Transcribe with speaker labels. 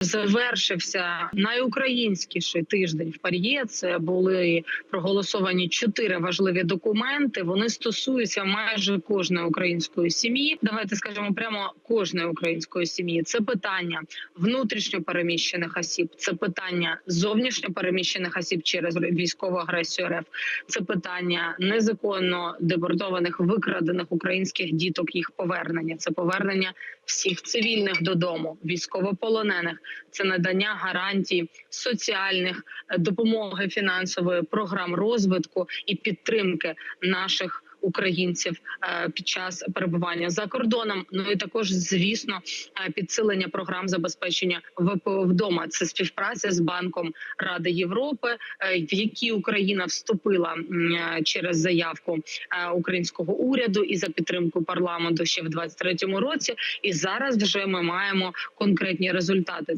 Speaker 1: Завершився найукраїнськіший тиждень в Пар'є. Це були проголосовані чотири важливі документи. Вони стосуються майже кожної української сім'ї. Давайте скажемо прямо кожної української сім'ї. Це питання внутрішньо переміщених осіб, це питання зовнішньо переміщених осіб через військову агресію РФ. Це питання незаконно депортованих викрадених українських діток. Їх повернення. Це повернення всіх цивільних додому, військовополонених. Це надання гарантій соціальних е, допомоги фінансової програм розвитку і підтримки наших. Українців е, під час перебування за кордоном, ну і також, звісно, е, підсилення програм забезпечення ВПО вдома. Це співпраця з банком Ради Європи, в які Україна вступила через заявку українського уряду і за підтримку парламенту ще в 23-му році. І зараз вже ми маємо конкретні результати.